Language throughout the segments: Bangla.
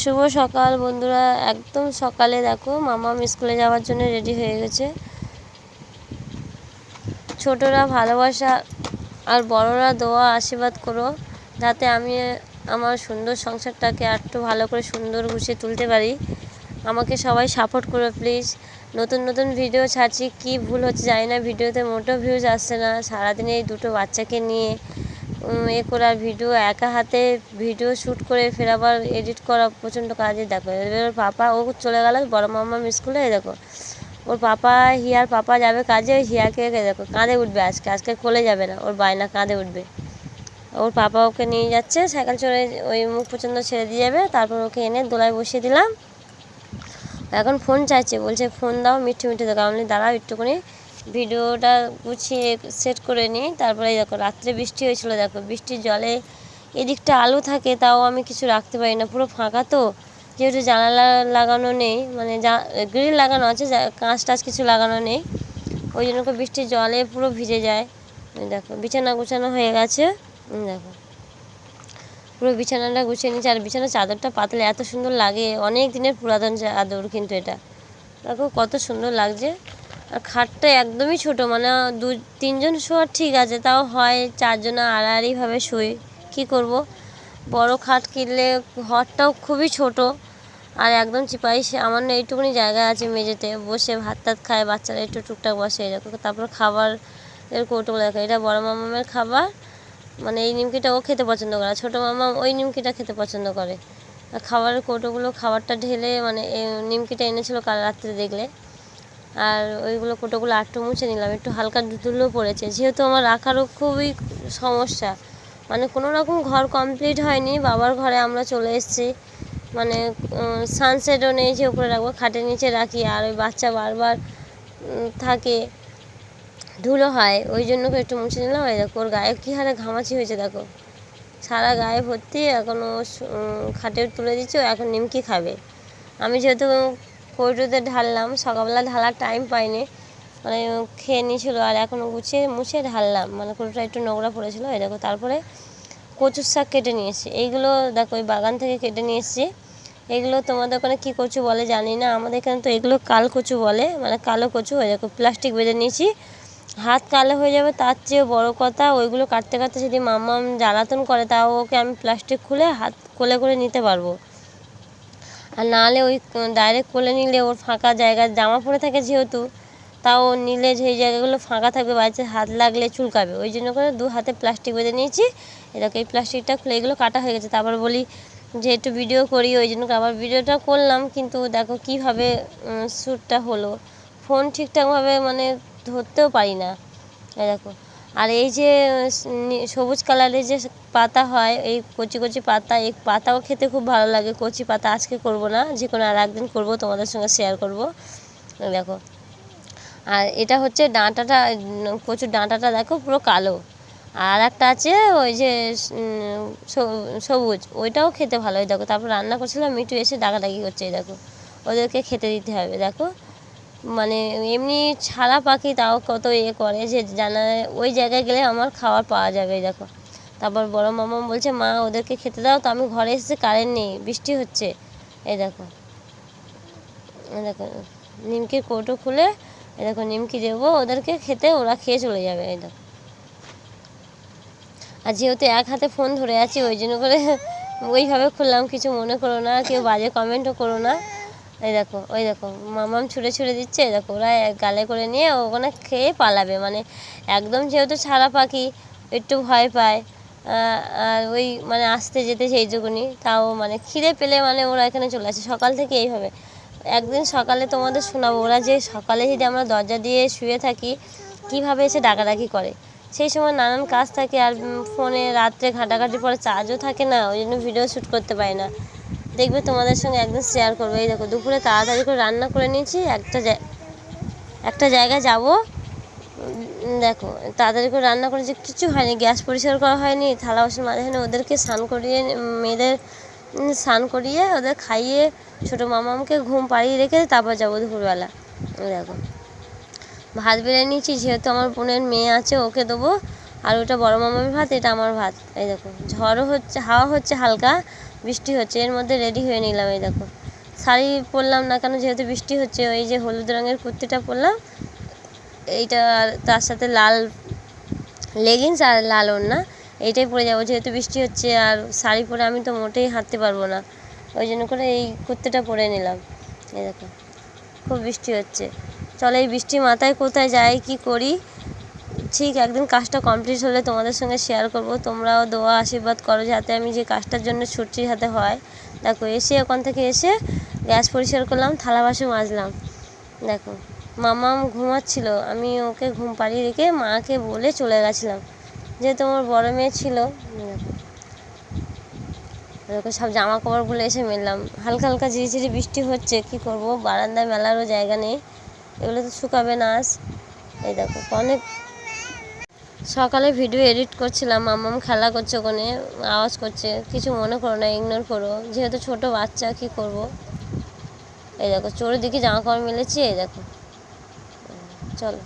শুভ সকাল বন্ধুরা, একদম সকালে দেখো মামা স্কুলে যাওয়ার জন্য রেডি হয়ে গেছে। ছোটরা ভালোবাসা আর বড়রা দোয়া, আশীর্বাদ করো, যাতে আমি আমার সুন্দর সংসারটাকে একটু ভালো করে সুন্দর গুছিয়ে তুলতে পারি। আমাকে সবাই সাপোর্ট করো প্লিজ নতুন নতুন ভিডিও ছাড়ছি, কি ভুল হচ্ছে জানি না ভিডিওতে মোটো ভিউজ আসছে না। সারাদিন এই দুটো বাচ্চাকে নিয়ে এ করার ভিডিও, একা হাতে ভিডিও শ্যুট করে ফের আবার এডিট করা প্রচণ্ড কাজে দেখো। এবার ওর পাপা, ও চলে গেল বড় মামা স্কুলে দেখো। ওর পাপা, হিয়ার পাপা যাবে কাজে, হিয়াকে দেখো, কাঁধে উঠবে আজকে আজকে কোলে যাবে না, ওর বায়না কাঁধে উঠবে। ওর পাপা ওকে নিয়ে যাচ্ছে, সাইকেল চড়ে ওই মুখ পর্যন্ত ছেড়ে দিয়ে যাবে, তারপর ওকে এনে দোলায় বসিয়ে দিলাম। এখন ফোন চাইছে, বলছে ফোন দাও, মিঠে মিঠে দেখো আমি দাঁড়াও একটুখানি। ভিডিওটা গুছিয়ে সেট করে নিই। তারপরে দেখো, রাত্রে বৃষ্টি হয়েছিল, দেখো বৃষ্টির জলে এদিকটা আলো থাকে, তাও আমি কিছু রাখতে পারি না। পুরো ফাঁকা তো, যেহেতু জানালা লাগানো নেই মানে গ্রিল লাগানো আছে কাঁচ টাচ কিছু লাগানো নেই। ওই জন্য বৃষ্টির জলে পুরো ভিজে যায়। দেখো, বিছানা গুছানো হয়ে গেছে। দেখো, পুরো বিছানাটা গুছিয়ে নিচ্ছে আর বিছানার চাদরটা পাতলে এত সুন্দর লাগে, অনেক দিনের পুরাতন চাদর কিন্তু এটা। দেখো কত সুন্দর লাগছে। আর খাটটা একদমই ছোট মানে দু, তিনজন শোয়ার ঠিক আছে, তাও হয় চারজন আড়াআড়িভাবে শুই। কি করব? বড় খাট কিনলে ঘরটাও খুবই ছোট আর একদম চিপাই সে আমার না এইটুকুনি জায়গা আছে মেঝেতে, বসে ভাত টাত খায়, বাচ্চারা একটু টুকটাক বসে এরকম। তারপর খাবার এর কৌটোগুলো দেখো, এটা বড় মামামের খাবার মানে এই নিমকিটা ও খেতে পছন্দ করে ছোটো মামা ওই নিমকিটা খেতে পছন্দ করে। আর খাবারের কৌটোগুলো খাবারটা ঢেলে মানে নিমকিটা এনেছিল কাল রাত্রে দেখলে। আর ওইগুলো কোটোগুলো আটটু মুছে নিলাম। একটু হালকা ধুলো পড়েছে। যেহেতু আমার রাখারও খুবই সমস্যা। মানে কোনো রকম ঘর কমপ্লিট হয়নি। বাবার ঘরে আমরা চলে এসেছি। মানে সানসেটও নেই যে উপরে রাখব, খাটের নিচে রাখি। আর ওই বাচ্চা বারবার থাকে, ধুলো হয়। ওই জন্য একটু মুছে নিলাম। ওই দেখো, ওর গায়ে কী হারে ঘামাচি হয়েছে, দেখো। সারা গায়ে ভর্তি, এখন ও খাটে তুলে দিচ্ছে। এখন নিমকি খাবে। আমি যেহেতু কৌটোতে ঢাললাম। সকালবেলা ঢালার টাইম পাইনি। মানে খেয়ে নিয়েছিলো আর এখন গুছিয়ে মুছে ঢাললাম। মানে কৌটোটা একটু নোংরা পড়েছিল, এই দেখো, তারপরে কচুর শাক কেটে নিয়ে এসেছি। এইগুলো দেখো ওই বাগান থেকে কেটে নিয়ে এসেছি। এগুলো তোমাদের ওখানে কী কচু বলে জানি না। আমাদের এখানে তো এগুলো কাল কচু বলে মানে কালো কচু ওই দেখো প্লাস্টিক বেঁধে নিয়েছি। হাত কালো হয়ে যাবে, তার চেয়ে বড় কথা, ওইগুলো কাটতে কাটতে যদি মাম্মাম জ্বালাতন করে, তাও ওকে আমি প্লাস্টিক খুলে হাত কোলে করে নিতে পারব। আর নাহলে ওই ডাইরেক্ট কোলে নিলে ওর ফাঁকা জায়গা, জামা পরে থাকে যেহেতু, তাও নিলে যেই জায়গাগুলো ফাঁকা থাকবে, বাড়িতে হাত লাগলে চুলকাবে। ওই জন্য করে দু হাতে প্লাস্টিক বেঁধে নিয়েছি। এরকম এই প্লাস্টিকটা খুলে এগুলো কাটা হয়ে গেছে। তারপর বলি যে একটু ভিডিও করি, ওই জন্য আবার ভিডিওটা করলাম। কিন্তু দেখো কীভাবে শ্যুটটা হলো। ফোন ঠিকঠাকভাবে মানে ধরতেও পারি না। দেখো। আর এই যে সবুজ কালারের যে পাতা হয়, এই কচি কচি পাতা, এই পাতাও খেতে খুব ভালো লাগে। কচি পাতা আজকে করব না যে কোনো আর একদিন করব, তোমাদের সঙ্গে শেয়ার করব। দেখো। আর এটা হচ্ছে ডাঁটাটা কচুর ডাঁটাটা দেখো, পুরো কালো। আর একটা আছে, ওই যে সবুজ, ওইটাও খেতে ভালো দেখো, তারপর রান্না করছিলাম মিটু এসে ডাকাডাকি করছে দেখো। ওদেরকে খেতে দিতে হবে, দেখো। মানে এমনি ছাড়া পাখি তাও কত ইয়ে করে যে জানা ওই জায়গায় গেলে আমার খাবার পাওয়া যাবে দেখো। তারপর বড় মামা বলছে, মা, ওদেরকে খেতে দাও, তো আমি ঘরে এসেছি, কারেন্ট নেই, বৃষ্টি হচ্ছে। এই দেখো। দেখো, নিমকির কৌটো খুলে, এই দেখো, নিমকি দেবো, ওদেরকে খেতে, ওরা খেয়ে চলে যাবে, এই দেখো। আর যেহেতু এক হাতে ফোন ধরে আছি, ওই জন্য করে ওইভাবে খুললাম, কিছু মনে করো না, কেউ বাজে কমেন্টও করো না। এই দেখো, ওই দেখো, মামাম ছুঁড়ে ছুঁড়ে দিচ্ছে দেখো, ওরা গালে করে নিয়ে ওখানে খেয়ে পালাবে মানে একদম যেহেতু ছাড়া পাখি, একটু ভয় পায় আর ওই মানে আসতে যেতে সেই যুগুনি, তাও মানে খিদে পেলে মানে ওরা এখানে চলে আসে, সকাল থেকে এইভাবে। একদিন সকালে তোমাদের শোনাবো, ওরা যে সকালে যদি আমরা দরজা দিয়ে শুয়ে থাকি, কীভাবে এসে ডাকাডাকি করে? সেই সময় নানান কাজ থাকে, আর ফোনে রাত্রে ঘাটাঘাটি পরে চার্জও থাকে না, ওই জন্য ভিডিও শ্যুট করতে পারি না। দেখবে তোমাদের সঙ্গে একদিন শেয়ার করব। এই দেখো, দুপুরে তাড়াতাড়ি করে রান্না করে নিয়েছি, একটা একটা জায়গায় যাব। দেখো, তাড়াতাড়ি করে রান্না করেছি, কিছু হয়নি, গ্যাস পরিষ্কার করা হয়নি, থালা বাসন মাঝখানে ওদেরকে স্নান করিয়ে মেয়েদের স্নান করিয়ে, ওদের খাইয়ে, ছোটো মামামকে ঘুম পাড়িয়ে রেখে তারপর যাব দুপুরবেলা। দেখো, ভাত বেড়ে নিয়েছি, যেহেতু আমার বোনের মেয়ে আছে, ওকে দেবো। আর ওটা বড় মামার ভাত, এটা আমার ভাত। এই দেখো, ঝড়ও হচ্ছে, হাওয়া হচ্ছে হালকা বৃষ্টি হচ্ছে, এর মধ্যে রেডি হয়ে নিলাম এই দেখো। শাড়ি পরলাম না কেন, যেহেতু বৃষ্টি হচ্ছে, ওই যে হলুদ রঙের কুর্তিটা পরলাম, এইটা তার সাথে লাল লেগিংস আর লাল ওড়না, এইটাই পরে যাব। যেহেতু বৃষ্টি হচ্ছে আর শাড়ি পরে আমি তো মোটেই হাঁটতে পারব না, ওই জন্য করে এই কুর্তিটা পরে নিলাম। এই দেখো, খুব বৃষ্টি হচ্ছে। চলো এই বৃষ্টি মাথায় কোথায় যাই কি করি? ঠিক, একদিন কাজটা কমপ্লিট হলে তোমাদের সঙ্গে শেয়ার করব। তোমরাও দোয়া, আশীর্বাদ করো যাতে আমি যে কাজটার জন্য ছুটছি হাতে হয়। দেখো, এসে ওখান থেকে এসে গ্যাস পরিষ্কার করলাম, থালা বাসন মাজলাম। দেখো মামা ঘুমাচ্ছিল। আমি ওকে ঘুম পাড়িয়ে রেখে মাকে বলে চলে গেছিলাম। যেহেতু আমার বড় মেয়ে ছিল। দেখো, সব জামা কাপড়গুলো এসে মেললাম। হালকা হালকা ঝিরিঝিরি বৃষ্টি হচ্ছে, কি করব? বারান্দায় মেলারও জায়গা নেই। এগুলো তো শুকাবে না এই দেখো, অনেক সকালে ভিডিও এডিট করছিলাম, মামাম খেলা করছে ওখানে, আওয়াজ করছে, কিছু মনে করো না ইগনোর করো, যেহেতু ছোট বাচ্চা, কি করব? এই দেখো, চোরের দিকে জামা কাপড় মেলেছি, এই দেখো। চলো।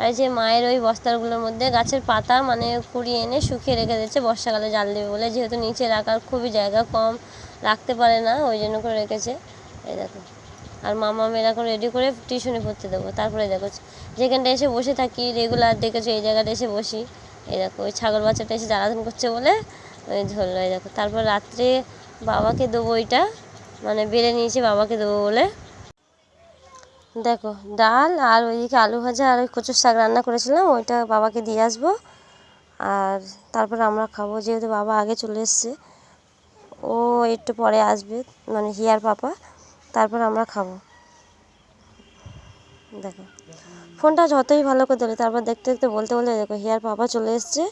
আর যে মায়ের ওই বস্তাগুলোর মধ্যে গাছের পাতা মানে কুড়িয়ে এনে শুকিয়ে রেখে দিচ্ছে বর্ষাকালে জাল দেবে বলে, যেহেতু নিচে রাখার খুবই জায়গা কম, রাখতে পারে না, ওই জন্য করে রেখেছে। এই দেখো। আর মামা মেয়ের এখন রেডি করে টিউশনে পড়তে দেবো। তারপরে দেখো, যেখানটা এসে বসে থাকি রেগুলার দেখেছ, এই জায়গাটা এসে বসি। এই দেখো, ওই ছাগল বাচ্চাটা এসে জ্বালাতন করছে বলে ওই ধরলো, এই দেখো। তারপর রাত্রে বাবাকে দেবো ওইটা মানে বেড়ে নিয়েছি বাবাকে দেবো বলে। দেখো, ডাল আর ওইদিকে আলু ভাজা আর ওই কচুর শাক রান্না করেছিলাম, ওইটা বাবাকে দিয়ে আসব। আর তারপর আমরা খাব, যেহেতু বাবা আগে চলে এসছে, ও একটু পরে আসবে মানে হিয়ার পাপা। তারপর আমরা খাব। দেখো। ফোনটা যতই ভালো করে ধরে, তারপর দেখতে দেখতে বলতে বলতে দেখো, হিয়ার পাপা চলে এসছে।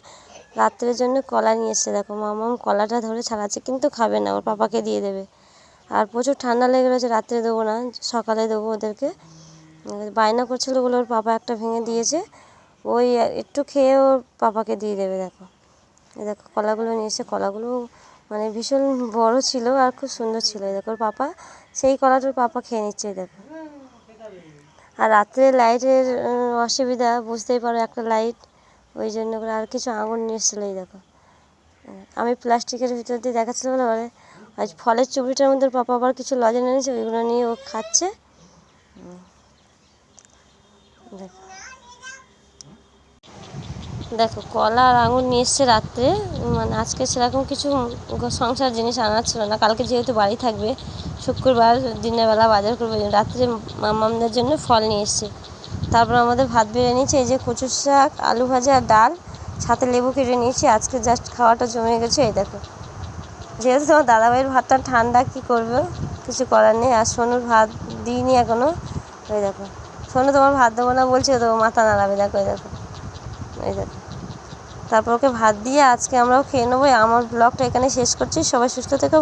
রাত্রের জন্য কলা নিয়ে এসছে। দেখো, মামাম কলাটা ধরে ছাড়াচ্ছে, কিন্তু খাবে না, ওর পাপাকে দিয়ে দেবে। আর প্রচুর ঠান্ডা লেগে রয়েছে, রাত্রে দেবো না, সকালে দেবো ওদেরকে। বায়না করছিল বলে ওর পাপা একটা ভেঙে দিয়েছে। ওই একটু খেয়ে ওর পাপাকে দিয়ে দেবে, দেখো। দেখো, কলাগুলো নিয়ে এসে কলাগুলো মানে ভীষণ বড় ছিল আর খুব সুন্দর ছিল। দেখো, ওর পাপা সেই কলাটার পাপা খেয়ে নিচ্ছে দেখো। আর রাত্রে লাইটের অসুবিধা, বুঝতেই পারো একটা লাইট, ওই জন্য করে আর কিছু আঙুর নিয়ে এসেছিল, এই দেখো। আমি প্লাস্টিকের ভিতর দিয়ে দেখাচ্ছিলাম না মানে আজ ফলের চুবড়িটার মধ্যে পাপা আবার কিছু লজেন এনেছে, ওইগুলো নিয়ে ও খাচ্ছে। দেখো। দেখো, কলা আর আঙুর নিয়ে এসছে রাত্রে মানে আজকে সেরকম কিছু সংসার জিনিস আনার ছিল না, কালকে যেহেতু বাড়ি থাকবে শুক্রবার দিনের বেলা বাজার করবে রাত্রে মামামদের জন্য ফল নিয়ে এসছে। তারপর আমাদের ভাত বেড়ে নিয়েছে, এই যে কচুর শাক, আলু ভাজা আর ডাল, সাথে লেবু কেটে নিয়েছি। আজকে জাস্ট খাওয়াটা জমে গেছে, এই দেখো। যেহেতু তোমার দাদাভাইয়ের ভাতটা ঠান্ডা, কী করবে? কিছু করার নেই। আর সোনুর ভাত দিইনি এখনও ওই দেখো। সোনু তোমার ভাত দেবো না বলছে, তো মাথা নাড়াবে, দেখো, এই দেখো। এই দেখো। তারপর ওকে ভাত দিয়ে আজকে আমরাও খেয়ে নেব। আমার ব্লগটা এখানে শেষ করছি। সবাই সুস্থ থেকো।